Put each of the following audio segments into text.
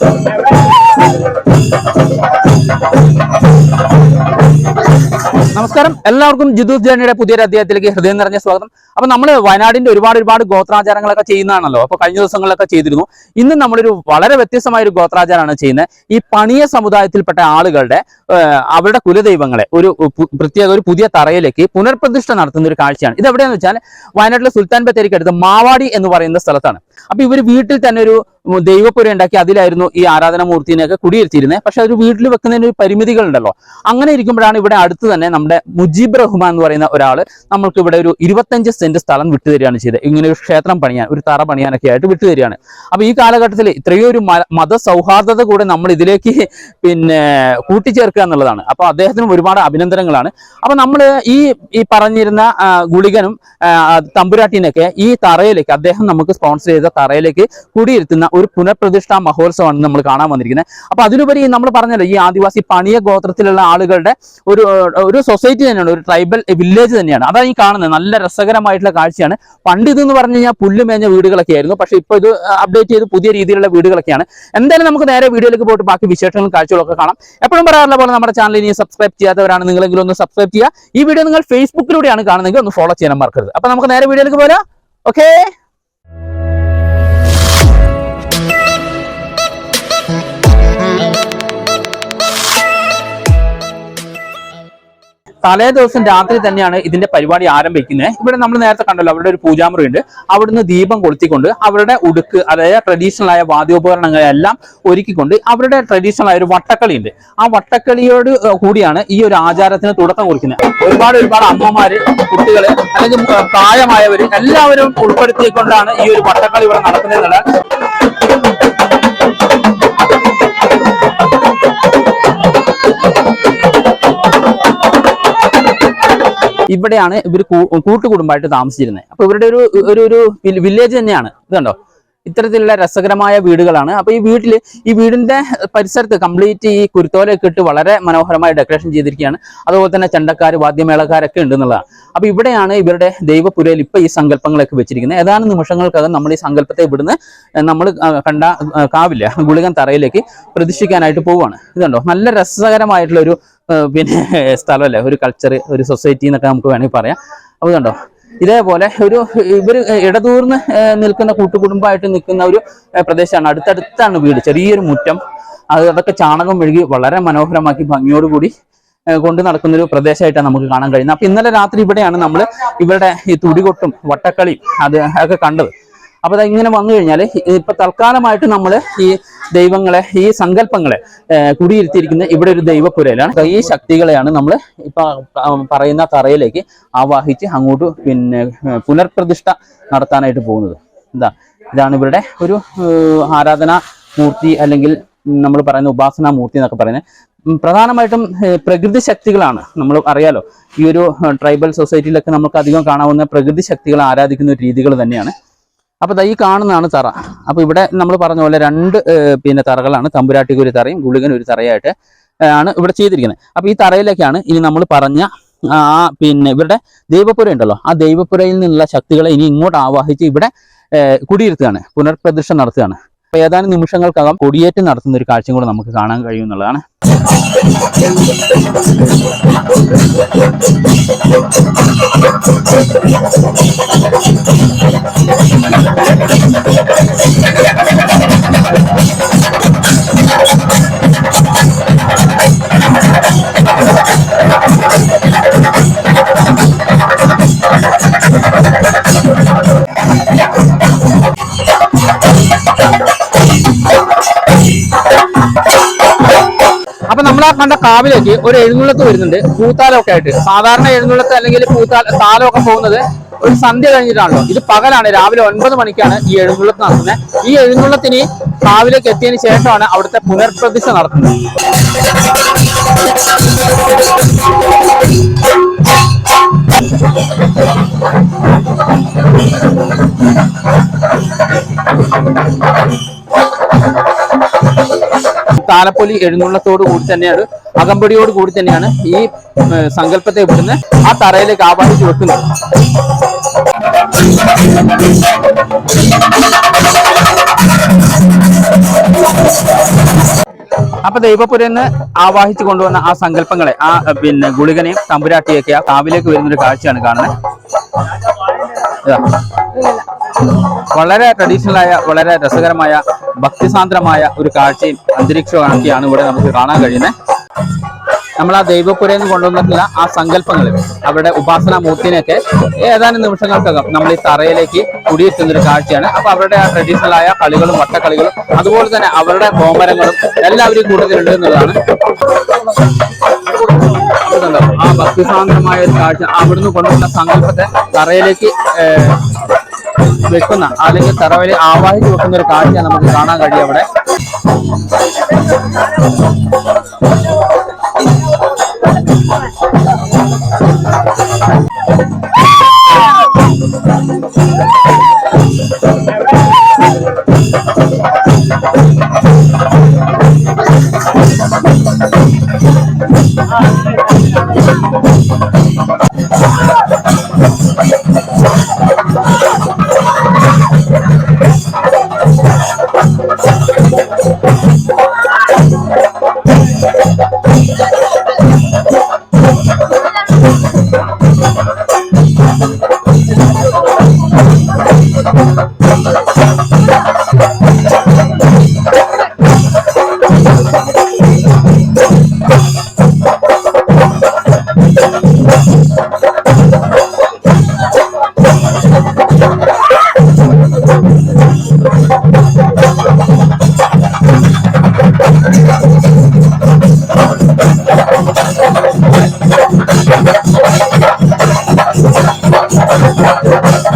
All right. നമസ്കാരം. എല്ലാവർക്കും ജിദൂസ് ജേണിയുടെ പുതിയൊരു അധ്യായത്തിലേക്ക് ഹൃദയം നിറഞ്ഞ സ്വാഗതം. അപ്പൊ നമ്മൾ വയനാടിന്റെ ഒരുപാട് ഒരുപാട് ഗോത്രാചാരങ്ങളൊക്കെ ചെയ്യുന്നതാണല്ലോ. അപ്പൊ കഴിഞ്ഞ ദിവസങ്ങളിലൊക്കെ ചെയ്തിരുന്നു. ഇന്ന് നമ്മളൊരു വളരെ വ്യത്യസ്തമായ ഒരു ഗോത്രാചാരമാണ് ചെയ്യുന്നത്. ഈ പണിയ സമുദായത്തിൽപ്പെട്ട ആളുകളുടെ അവരുടെ കുലദൈവങ്ങളെ ഒരു പ്രത്യേക ഒരു പുതിയ തറയിലേക്ക് പുനർപ്രതിഷ്ഠ നടത്തുന്ന ഒരു കാഴ്ചയാണ്. ഇത് എവിടെയാന്ന് വെച്ചാൽ വയനാട്ടിലെ സുൽത്താൻ ബത്തേരിക്ക് അടുത്ത് മാവാടി എന്ന് പറയുന്ന സ്ഥലത്താണ്. അപ്പൊ ഇവർ വീട്ടിൽ തന്നെ ഒരു ഉം, ദൈവപ്പുര ഉണ്ടാക്കി അതിലായിരുന്നു ഈ ആരാധന ആരാധനാമൂർത്തിനെയൊക്കെ കുടിയിരുത്തിയിരുന്നത്. പക്ഷെ ഒരു വീട്ടിൽ വെക്കുന്നതിന് ഒരു പരിമിതികളുണ്ടല്ലോ. അങ്ങനെ ഇരിക്കുമ്പോഴാണ് ഇവിടെ അടുത്ത് തന്നെ നമ്മുടെ മുജീബ് റഹ്മാൻ എന്ന് പറയുന്ന ഒരാൾ നമ്മൾക്ക് ഇവിടെ ഒരു ഇരുപത്തഞ്ച് സെന്റ് സ്ഥലം വിട്ടുതരികയാണ് ചെയ്തത്. ഇങ്ങനെ ഒരു ക്ഷേത്രം പണിയാൻ ഒരു തറ പണിയാനൊക്കെ ആയിട്ട് വിട്ടുതരികയാണ് അപ്പൊ ഈ കാലഘട്ടത്തിൽ ഇത്രയും ഒരു മത സൗഹാർദ്ദത കൂടെ നമ്മൾ ഇതിലേക്ക് പിന്നെ കൂട്ടിച്ചേർക്കുക എന്നുള്ളതാണ്. അപ്പൊ അദ്ദേഹത്തിന് ഒരുപാട് അഭിനന്ദനങ്ങളാണ്. അപ്പൊ നമ്മൾ ഈ ഈ പറഞ്ഞിരുന്ന ഗുളികനും തമ്പുരാട്ടിനൊക്കെ ഈ തറയിലേക്ക് അദ്ദേഹം നമുക്ക് സ്പോൺസർ ചെയ്ത തറയിലേക്ക് കുടിയിരുത്തുന്ന ഒരു പുനഃപ്രതിഷ്ഠാ മഹോത്സവമാണ് നമ്മൾ കാണാൻ വന്നിരിക്കുന്നത്. അപ്പൊ അതിലുപരി നമ്മൾ പറഞ്ഞല്ലോ ഈ ആദിവാസി പണിയ ഗോത്രത്തിലുള്ള ആളുകളുടെ ഒരു ഒരു സൊസൈറ്റി തന്നെയാണ് ഒരു ട്രൈബൽ വില്ലേജ് തന്നെയാണ്. അതാണ് ഈ കാണുന്നത്. നല്ല രസകരമായിട്ടുള്ള കാഴ്ചയാണ്. പണ്ട് ഇതെന്ന് പറഞ്ഞു കഴിഞ്ഞാൽ പുല്ല് മേഞ്ഞ വീടുകളൊക്കെ ആയിരുന്നു. പക്ഷേ ഇപ്പൊ ഇത് അപ്ഡേറ്റ് ചെയ്ത് പുതിയ രീതിയിലുള്ള വീടുകളൊക്കെയാണ്. എന്തായാലും നമുക്ക് നേരെ വീഡിയോയിലേക്ക് പോയിട്ട് ബാക്കി വിശേഷങ്ങളും കാഴ്ചകളൊക്കെ കാണാം. എപ്പോഴും പറയാറുള്ള പോലെ നമ്മുടെ ചാനൽ ഇനി സബ്സ്ക്രൈബ് ചെയ്യാത്തവരാണ് നിങ്ങളെങ്കിലും ഒന്ന് സബ്സ്ക്രൈബ് ചെയ്യുക. ഈ വീഡിയോ നിങ്ങൾ ഫേസ്ബുക്കിലൂടെയാണ് കാണുന്നതെങ്കിൽ ഒന്ന് ഫോളോ ചെയ്യാൻ മറക്കരുത്. അപ്പൊ നമുക്ക് നേരെ വീഡിയോയിലേക്ക് പോരാ ഓക്കേ തലേ ദിവസം രാത്രി തന്നെയാണ് ഇതിന്റെ പരിപാടി ആരംഭിക്കുന്നത്. ഇവിടെ നമ്മൾ നേരത്തെ കണ്ടല്ലോ അവരുടെ ഒരു പൂജാമുറി ഉണ്ട് അവിടുന്ന് ദീപം കൊളുത്തിക്കൊണ്ട് അവരുടെ ഉടുക്ക് അതായത് ട്രഡീഷണൽ ആയ വാദ്യോപകരണങ്ങളെല്ലാം ഒരുക്കിക്കൊണ്ട് അവരുടെ ട്രഡീഷണൽ ആയ ഒരു വട്ടക്കളി ഉണ്ട് ആ വട്ടക്കളിയോട് കൂടിയാണ് ഈ ഒരു ആചാരത്തിന് തുടക്കം കുറിക്കുന്നത്. ഒരുപാട് ഒരുപാട് അമ്മമാര് കുട്ടികൾ അല്ലെങ്കിൽ പ്രായമായവര് എല്ലാവരും ഉൾപ്പെടുത്തിക്കൊണ്ടാണ് ഈ ഒരു വട്ടക്കളി ഇവിടെ നടക്കുന്നത് ഇവിടെയാണ് ഇവർ കൂട്ടുകുടുംബമായിട്ട് താമസിച്ചിരുന്നത്. അപ്പൊ ഇവരുടെ ഒരു ഒരു വില്ലേജ് തന്നെയാണ്. ഇത് കണ്ടോ? ഇത്തരത്തിലുള്ള രസകരമായ വീടുകളാണ്. അപ്പൊ ഈ വീട്ടിൽ ഈ വീടിന്റെ പരിസരത്ത് കംപ്ലീറ്റ് ഈ കുരുത്തോലൊക്കെ ഇട്ട് വളരെ മനോഹരമായി ഡെക്കറേഷൻ ചെയ്തിരിക്കുകയാണ്. അതുപോലെ തന്നെ ചണ്ടക്കാർ വാദ്യമേളക്കാരൊക്കെ ഉണ്ട് എന്നുള്ളതാണ്. അപ്പൊ ഇവിടെയാണ് ഇവരുടെ ദൈവപുരയിൽ ഇപ്പൊ ഈ സങ്കല്പങ്ങളൊക്കെ വെച്ചിരിക്കുന്നത്. ഏതാനും നിമിഷങ്ങൾക്കകം നമ്മൾ ഈ സങ്കല്പത്തെ ഇവിടുന്ന് നമ്മൾ കണ്ട കാവില്ല ഗുളികൻ തറയിലേക്ക് പ്രതീക്ഷിക്കാനായിട്ട് പോവുകയാണ്. ഇതുണ്ടോ നല്ല രസകരമായിട്ടുള്ള ഒരു പിന്നെ സ്ഥലമല്ലേ? ഒരു കൾച്ചർ ഒരു സൊസൈറ്റി എന്നൊക്കെ നമുക്ക് വേണമെങ്കിൽ പറയാം. അപ്പോൾ കണ്ടോ? ഇതേപോലെ ഒരു ഇവർ ഇടതൂർന്ന് നിൽക്കുന്ന കൂട്ടുകുടുംബമായിട്ട് നിൽക്കുന്ന ഒരു പ്രദേശമാണ്. അടുത്തടുത്താണ് വീട്. ചെറിയൊരു മുറ്റം. അത് അതൊക്കെ ചാണകം മെഴുകി വളരെ മനോഹരമാക്കി ഭംഗിയോടുകൂടി കൊണ്ട് നടക്കുന്ന ഒരു പ്രദേശമായിട്ടാണ് നമുക്ക് കാണാൻ കഴിയുന്നത്. അപ്പൊ ഇന്നലെ രാത്രി ഇവിടെയാണ് നമ്മൾ ഇവരുടെ ഈ തുടികൊട്ടും വട്ടക്കളി അത് ഒക്കെ കണ്ടത്. അപ്പൊ അത് ഇങ്ങനെ വന്നു കഴിഞ്ഞാൽ ഇപ്പൊ തൽക്കാലമായിട്ട് നമ്മൾ ഈ ദൈവങ്ങളെ ഈ സങ്കല്പങ്ങളെ കുടിയിരുത്തിയിരിക്കുന്ന ഇവിടെ ഒരു ദൈവപുരയിലാണ്. ഈ ശക്തികളെയാണ് നമ്മൾ ഇപ്പൊ പറയുന്ന തറയിലേക്ക് ആവാഹിച്ച് അങ്ങോട്ട് പിന്നെ പുനർപ്രതിഷ്ഠ നടത്താനായിട്ട് പോകുന്നത്. എന്താ ഇതാണ് ഇവരുടെ ഒരു ആരാധന മൂർത്തി അല്ലെങ്കിൽ നമ്മൾ പറയുന്ന ഉപാസനാ മൂർത്തി എന്നൊക്കെ പറയുന്നത്. പ്രധാനമായിട്ടും പ്രകൃതി ശക്തികളാണ്. നമ്മൾ അറിയാലോ ഈ ഒരു ട്രൈബൽ സൊസൈറ്റിയിലൊക്കെ നമുക്ക് അധികം കാണാവുന്ന പ്രകൃതി ശക്തികൾ ആരാധിക്കുന്ന രീതികൾ തന്നെയാണ്. അപ്പൊ ദാ ഈ കാണുന്നതാണ് തറ. അപ്പൊ ഇവിടെ നമ്മൾ പറഞ്ഞ പോലെ രണ്ട് പിന്നെ തറകളാണ്. തമ്പുരാട്ടിക്ക് ഒരു തറയും ഗുളികൻ ഒരു തറയായിട്ട് ആണ് ഇവിടെ ചെയ്തിരിക്കുന്നത്. അപ്പൊ ഈ തറയിലേക്കാണ് ഇനി നമ്മൾ പറഞ്ഞ ആ പിന്നെ ഇവരുടെ ദൈവപുര ഉണ്ടല്ലോ. ആ ദൈവപുരയിൽ നിന്നുള്ള ശക്തികളെ ഇനി ഇങ്ങോട്ട് ആവാഹിച്ച് ഇവിടെ കുടിയിരുത്തുകയാണ്. പുനർപ്രതിഷ്ഠ നടത്തുകയാണ്. ഏതാനും നിമിഷങ്ങൾക്കകം കൊടിയേറ്റം നടത്തുന്ന ഒരു കാഴ്ചയും കൂടെ നമുക്ക് കാണാൻ കഴിയും എന്നുള്ളതാണ് നമ്മൾ കണ്ട കാവിലേക്ക് ഒരു എഴുന്നള്ളത്ത് വരുന്നുണ്ട്. പൂത്താലമൊക്കെ ആയിട്ട്. സാധാരണ എഴുന്നള്ളത്ത് അല്ലെങ്കിൽ പൂത്താല താലമൊക്കെ പോകുന്നത് ഒരു സന്ധ്യ കഴിഞ്ഞിട്ടാണല്ലോ. ഇത് പകലാണ്. രാവിലെ ഒൻപത് മണിക്കാണ് ഈ എഴുന്നള്ളത്ത് നടത്തുന്നത് ഈ എഴുന്നള്ളത്തിന് കാവിലേക്ക് എത്തിയതിന് ശേഷമാണ് അവിടുത്തെ പുനർപ്രതിഷ്ഠ നടത്തുന്നത്. താലപ്പൊലി എഴുന്നള്ളത്തോട് കൂടി തന്നെയാണ് അകമ്പടിയോട് കൂടി തന്നെയാണ് ഈ സങ്കല്പത്തെ ഇവിടുന്ന് ആ തറയിലേക്ക് ആവാഹിച്ച് വെക്കുന്നത് അപ്പൊ ദൈവപുരന്ന് ആവാഹിച്ചു കൊണ്ടുവന്ന ആ സങ്കല്പങ്ങളെ ആ പിന്നെ ഗുളികനെയും തമ്പുരാട്ടിയൊക്കെ ആ കാവിലേക്ക് വരുന്ന ഒരു കാഴ്ചയാണ് കാണുന്നത്. വളരെ ട്രഡീഷണൽ ആയ വളരെ രസകരമായ ഭക്തിസാന്ദ്രമായ ഒരു കാഴ്ചയും അന്തരീക്ഷമാക്കിയാണ് ഇവിടെ നമുക്ക് കാണാൻ കഴിയുന്നത് നമ്മൾ ആ ദൈവപുരയിൽ നിന്ന് കൊണ്ടുവന്നിട്ടുള്ള ആ സങ്കല്പങ്ങൾ അവരുടെ ഉപാസന മൂർത്തിനെയൊക്കെ ഏതാനും നിമിഷങ്ങൾക്കകം നമ്മൾ ഈ തറയിലേക്ക് കുടിയെത്തുന്ന ഒരു കാഴ്ചയാണ് അപ്പൊ അവരുടെ ആ ട്രഡീഷണൽ ആയ കളികളും വട്ടക്കളികളും അതുപോലെ തന്നെ അവരുടെ കോമരങ്ങളും എല്ലാവരും കൂടുതലുണ്ട് എന്നുള്ളതാണ്? ആ ഭക്തിസാന്ദ്രമായ ഒരു കാഴ്ച അവിടുന്ന് കൊണ്ടുവന്ന സങ്കല്പത്തെ തറയിലേക്ക് വെക്കുന്ന അല്ലെങ്കിൽ തറവിൽ ആവാഹിച്ച് വെക്കുന്ന ഒരു കാഴ്ച നമുക്ക് കാണാൻ കഴിയും അവിടെ.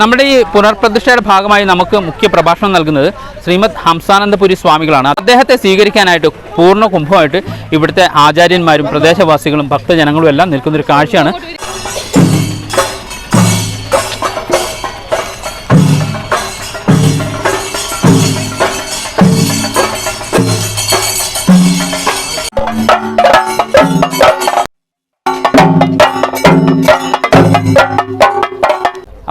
നമ്മുടെ ഈ പുനർപ്രതിഷ്ഠയുടെ ഭാഗമായി നമുക്ക് മുഖ്യ പ്രഭാഷണം നൽകുന്നത് ശ്രീമദ് ഹംസാനന്ദപുരി സ്വാമികളാണ്. അദ്ദേഹത്തെ സ്വീകരിക്കാനായിട്ട് പൂർണ കുംഭമായിട്ട് ഇവിടുത്തെ ആചാര്യന്മാരും പ്രദേശവാസികളും ഭക്തജനങ്ങളും എല്ലാം നിൽക്കുന്നൊരു കാഴ്ചയാണ്.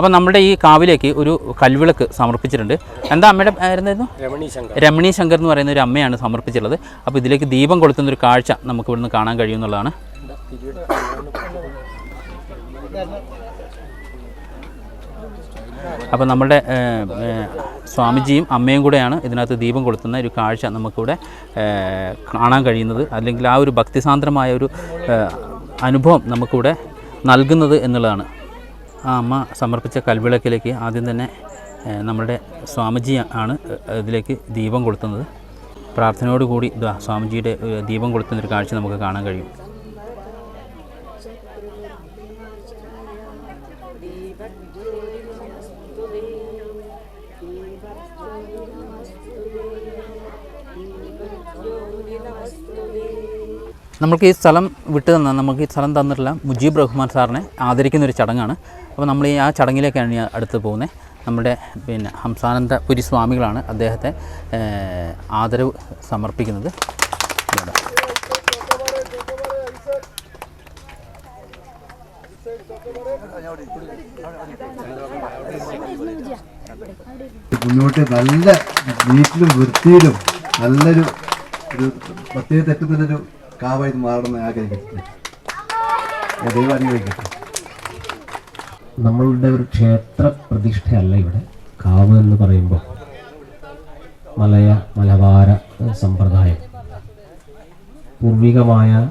അപ്പം നമ്മുടെ ഈ കാവിലേക്ക് ഒരു കൽവിളക്ക് സമർപ്പിച്ചിട്ടുണ്ട്. എന്താ അമ്മയുടെ ആയിരുന്നായിരുന്നു? രമണി ശങ്കർ. രമണി ശങ്കർ എന്ന് പറയുന്ന ഒരു അമ്മയാണ് സമർപ്പിച്ചിട്ടുള്ളത്. അപ്പോൾ ഇതിലേക്ക് ദീപം കൊളുത്തുന്ന ഒരു കാഴ്ച നമുക്ക് ഇവിടുന്ന് കാണാൻ കഴിയുമെന്നുള്ളതാണ് അപ്പോൾ നമ്മുടെ സ്വാമിജിയും അമ്മയും കൂടെയാണ് ഇതിനകത്ത് ദീപം കൊളുത്തുന്ന ഒരു കാഴ്ച നമുക്കിവിടെ കാണാൻ കഴിയുന്നത്. അല്ലെങ്കിൽ ആ ഒരു ഭക്തിസാന്ദ്രമായ ഒരു അനുഭവം നമുക്കിവിടെ നൽകുന്നത് എന്നുള്ളതാണ്. ആ അമ്മ സമർപ്പിച്ച കൽവിളക്കിലേക്ക് ആദ്യം തന്നെ നമ്മുടെ സ്വാമിജി ആണ് ഇതിലേക്ക് ദീപം കൊളുത്തുന്നത്. പ്രാർത്ഥനയോടുകൂടി സ്വാമിജിയുടെ ദീപം കൊളുത്തുന്നൊരു കാഴ്ച നമുക്ക് കാണാൻ കഴിയും. നമുക്ക് ഈ സ്ഥലം വിട്ടു തന്ന നമുക്ക് ഈ സ്ഥലം തന്നിട്ടുള്ള മുജീബ് റഹ്മാൻ സാറിനെ ആദരിക്കുന്ന ഒരു ചടങ്ങാണ് അപ്പോൾ നമ്മൾ ഈ ആ ചടങ്ങിലേക്കാണ് ഞാൻ അടുത്ത് പോകുന്നത് നമ്മുടെ പിന്നെ ഹംസാനന്ദ പുരി സ്വാമികളാണ് അദ്ദേഹത്തെ ആദരവ് സമർപ്പിക്കുന്നത്. മുന്നോട്ട് നല്ല നീറ്റിലും വൃത്തിയിലും നല്ലൊരു ഒരു പ്രത്യേക തെറ്റുന്നൊരു കാവായി മാറണമെന്ന് ആഗ്രഹിക്കുന്നു. ദൈവം അനുഗ്രഹിക്കട്ടെ. നമ്മളുടെ ഒരു ക്ഷേത്ര പ്രതിഷ്ഠയല്ല ഇവിടെ. കാവ് എന്ന് പറയുമ്പോൾ മലയ മലബാര സമ്പ്രദായം. പൂർവികമായ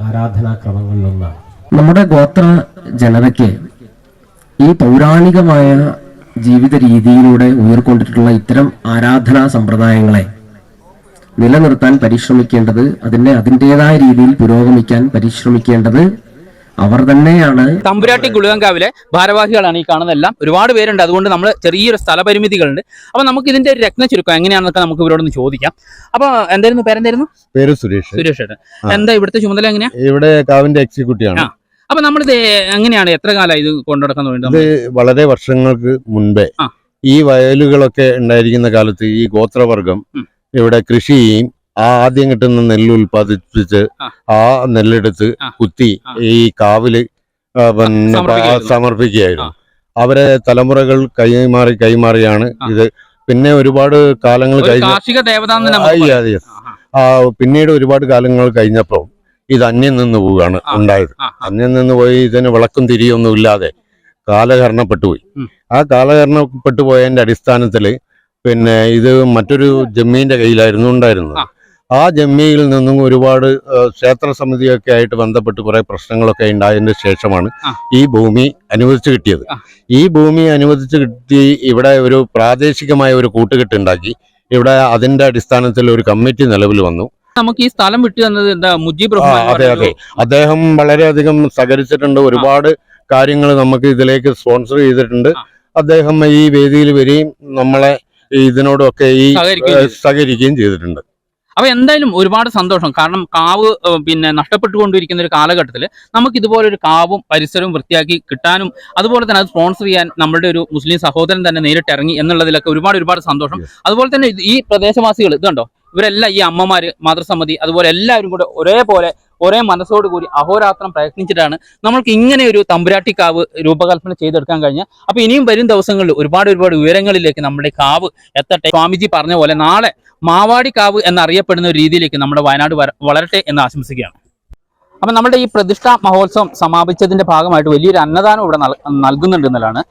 ആരാധനാക്രമങ്ങളിലൊന്നാണ്. നമ്മുടെ ഗോത്ര ജനതയ്ക്ക് ഈ പൗരാണികമായ ജീവിത രീതിയിലൂടെ ഉയർക്കൊണ്ടിട്ടുള്ള ഇത്തരം ആരാധനാ സമ്പ്രദായങ്ങളെ നിലനിർത്താൻ പരിശ്രമിക്കേണ്ടത് അതിനെ അതിന്റെതായ രീതിയിൽ പുരോഗമിക്കാൻ പരിശ്രമിക്കേണ്ടത് അവർ തന്നെയാണ്. തമ്പുരാട്ടി ഗുളികങ്കാവിലെ ഭാരവാഹികളാണ് ഈ കാണുന്നതെല്ലാം. ഒരുപാട് പേരുണ്ട്. അതുകൊണ്ട് നമ്മൾ ചെറിയൊരു സ്ഥലപരിമിതികളുണ്ട്. അപ്പൊ നമുക്ക് ഇതിന്റെ ഒരു രത്ന ചുരുക്കം എങ്ങനെയാണെന്നൊക്കെ നമുക്ക് ഇവരോടൊന്ന് ചോദിക്കാം. അപ്പൊ എന്തായിരുന്നു? പേരെന്തായിരുന്നു? പേര് സുരേഷ്. സുരേഷ് എന്താ ഇവിടുത്തെ ചുമതല എങ്ങനെയാ? ഇവിടെ കാവിന്റെ എക്സിക്യൂട്ടീവ് ആണ്. അപ്പൊ നമ്മളിത് എങ്ങനെയാണ്? എത്ര കാലം ഇത് കൊണ്ടുനടക്കാൻ ഇത് വളരെ വർഷങ്ങൾക്ക് മുൻപേ ഈ വയലുകളൊക്കെ ഉണ്ടായിരിക്കുന്ന കാലത്ത് ഈ ഗോത്രവർഗം. ഇവിടെ കൃഷി ചെയ്യും. ആ ആദ്യം കിട്ടുന്ന നെല്ല് ഉൽപ്പാദിപ്പിച്ച് ആ. നെല്ലെടുത്ത് കുത്തി. ഈ കാവിൽ പിന്നെ സമർപ്പിക്കുകയായിരുന്നു. അവരെ തലമുറകൾ കൈമാറി കൈമാറിയാണ് ഇത്. പിന്നെ ഒരുപാട് കാലങ്ങൾ കഴിഞ്ഞു പിന്നീട് ഒരുപാട് കാലങ്ങൾ കഴിഞ്ഞപ്പോൾ ഇത് അന്യം നിന്ന് പോവുകയാണ്. ഉണ്ടായത്. അന്യം നിന്ന് പോയി ഇതിന് വിളക്കും തിരിയൊന്നും ഇല്ലാതെ കാലഹരണപ്പെട്ടുപോയി. ആ കാലഹരണപ്പെട്ടു പോയതിന്റെ അടിസ്ഥാനത്തിൽ പിന്നെ ഇത് മറ്റൊരു ജമ്മീന്റെ കയ്യിലായിരുന്നു ഉണ്ടായിരുന്നത്. ആ. ജമ്മിയിൽ നിന്നും ഒരുപാട് ക്ഷേത്ര സമിതിയൊക്കെ ആയിട്ട് ബന്ധപ്പെട്ട് കുറെ പ്രശ്നങ്ങളൊക്കെ ഉണ്ടായതിന് ശേഷമാണ് ഈ ഭൂമി അനുവദിച്ചു കിട്ടിയത്. ഈ ഭൂമി അനുവദിച്ചു കിട്ടി ഇവിടെ ഒരു പ്രാദേശികമായ ഒരു കൂട്ടുകെട്ട് ഉണ്ടാക്കി. ഇവിടെ അതിന്റെ അടിസ്ഥാനത്തിൽ ഒരു കമ്മിറ്റി നിലവിൽ വന്നു. നമുക്ക് ഈ സ്ഥലം വിട്ടു തന്നത് എന്താ മുജീബ് റഹ്മാൻ അതെ അതെ. അദ്ദേഹം വളരെയധികം സഹകരിച്ചിട്ടുണ്ട്. ഒരുപാട് കാര്യങ്ങൾ നമുക്ക് ഇതിലേക്ക് സ്പോൺസർ ചെയ്തിട്ടുണ്ട്. അദ്ദേഹം ഈ വേദിയിൽ വരികയും നമ്മളെ ഇതിനോടൊക്കെ ഈ സഹകരിക്കുകയും ചെയ്തിട്ടുണ്ട്. അപ്പൊ എന്തായാലും ഒരുപാട് സന്തോഷം. കാരണം കാവ് പിന്നെ നഷ്ടപ്പെട്ടുകൊണ്ടിരിക്കുന്ന ഒരു കാലഘട്ടത്തിൽ നമുക്ക് ഇതുപോലെ ഒരു കാവും പരിസരവും വൃത്തിയാക്കി കിട്ടാനും അതുപോലെ തന്നെ അത് സ്പോൺസർ ചെയ്യാൻ നമ്മുടെ ഒരു മുസ്ലിം സഹോദരൻ തന്നെ നേരിട്ട് ഇറങ്ങി എന്നുള്ളതിലൊക്കെ ഒരുപാട് ഒരുപാട് സന്തോഷം. അതുപോലെ തന്നെ ഈ പ്രദേശവാസികൾ ഇത് കണ്ടോ ഇവരെല്ലാം ഈ അമ്മമാര് മാതൃസമിതി അതുപോലെ എല്ലാവരും കൂടെ ഒരേപോലെ ഒരേ മനസ്സോട് കൂടി അഹോരാത്രം പ്രയത്നിച്ചിട്ടാണ് നമ്മൾക്ക് ഇങ്ങനെ ഒരു തമ്പുരാട്ടി കാവ് രൂപകൽപ്പന ചെയ്തെടുക്കാൻ കഴിഞ്ഞാൽ അപ്പൊ ഇനിയും വരും ദിവസങ്ങളിൽ ഒരുപാട് ഒരുപാട് ഉയരങ്ങളിലേക്ക് നമ്മുടെ കാവ് എത്തട്ടെ. സ്വാമിജി പറഞ്ഞ പോലെ നാളെ മാവാടി കാവ് എന്നറിയപ്പെടുന്ന ഒരു രീതിയിലേക്ക് നമ്മുടെ വയനാട് വളരട്ടെ എന്ന് ആശംസിക്കുകയാണ്. അപ്പൊ നമ്മുടെ ഈ പ്രതിഷ്ഠാ മഹോത്സവം സമാപിച്ചതിന്റെ ഭാഗമായിട്ട് വലിയൊരു അന്നദാനം ഇവിടെ നൽ- നൽകുന്നുണ്ട് എന്നുള്ളതാണ്.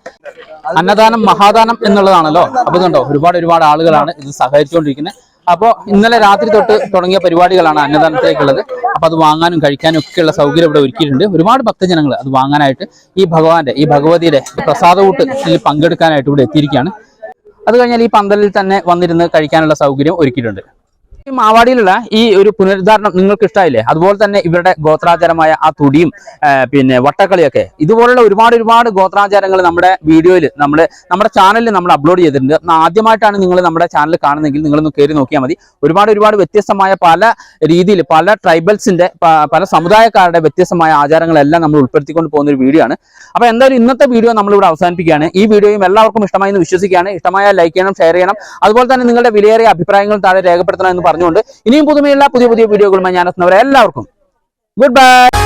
അന്നദാനം മഹാദാനം എന്നുള്ളതാണല്ലോ. അപ്പൊ കണ്ടോ ഒരുപാട് ഒരുപാട് ആളുകളാണ് ഇത് സഹകരിച്ചുകൊണ്ടിരിക്കുന്നത്. അപ്പോൾ ഇന്നലെ രാത്രി തൊട്ട് തുടങ്ങിയ പരിപാടികളാണ് അന്നദാനത്തിലേക്കുള്ളത് അപ്പൊ അത് വാങ്ങാനും കഴിക്കാനും ഒക്കെയുള്ള സൗകര്യം ഇവിടെ ഒരുക്കിയിട്ടുണ്ട്. ഒരുപാട് ഭക്തജനങ്ങൾ അത് വാങ്ങാനായിട്ട് ഈ ഭഗവാന്റെ ഈ ഭഗവതിയുടെ പ്രസാദകൂട്ടിൽ പങ്കെടുക്കാനായിട്ട് ഇവിടെ എത്തിയിരിക്കുകയാണ്. അത് കഴിഞ്ഞാൽ ഈ പന്തലിൽ തന്നെ വന്നിരുന്ന് കഴിക്കാനുള്ള സൗകര്യം ഒരുക്കിയിട്ടുണ്ട്. മാവാടിയിലുള്ള ഈ ഒരു പുനരുദ്ധാരണം നിങ്ങൾക്ക് ഇഷ്ടമായില്ലേ അതുപോലെ തന്നെ ഇവരുടെ ഗോത്രാചാരമായ ആ തുടിയും പിന്നെ വട്ടക്കളിയൊക്കെ. ഇതുപോലുള്ള ഒരുപാട് ഒരുപാട് ഗോത്രാചാരങ്ങൾ നമ്മുടെ വീഡിയോയിൽ നമ്മൾ നമ്മുടെ ചാനലിൽ നമ്മൾ അപ്ലോഡ് ചെയ്തിട്ടുണ്ട്. ആദ്യമായിട്ടാണ് നിങ്ങൾ നമ്മുടെ ചാനൽ കാണുന്നതെങ്കിൽ നിങ്ങളൊന്ന് കയറി നോക്കിയാൽ മതി. ഒരുപാട് ഒരുപാട് വ്യത്യസ്തമായ പല രീതിയിൽ പല ട്രൈബൽസിന്റെ പല സമുദായക്കാരുടെ വ്യത്യസ്തമായ ആചാരങ്ങളെല്ലാം നമ്മൾ ഉൾപ്പെടുത്തിക്കൊണ്ട് പോകുന്ന ഒരു വീഡിയോ ആണ് അപ്പൊ എന്തായാലും ഇന്നത്തെ വീഡിയോ നമ്മളിവിടെ അവസാനിപ്പിക്കുകയാണ്. ഈ വീഡിയോയും എല്ലാവർക്കും ഇഷ്ടമായി എന്ന് വിശ്വസിക്കുകയാണ്. ഇഷ്ടമായ ലൈക്ക് ചെയ്യണം ഷെയർ ചെയ്യണം. അതുപോലെ തന്നെ നിങ്ങളുടെ വിലയേറിയ അഭിപ്രായങ്ങൾ താഴെ രേഖപ്പെടുത്തണം എന്ന് പറഞ്ഞുകൊണ്ട് ഇനിയും പുതുമയുള്ള പുതിയ പുതിയ വീഡിയോകളുമായി ഞാൻ എത്തുന്നവരെ എല്ലാവർക്കും ഗുഡ് ബൈ.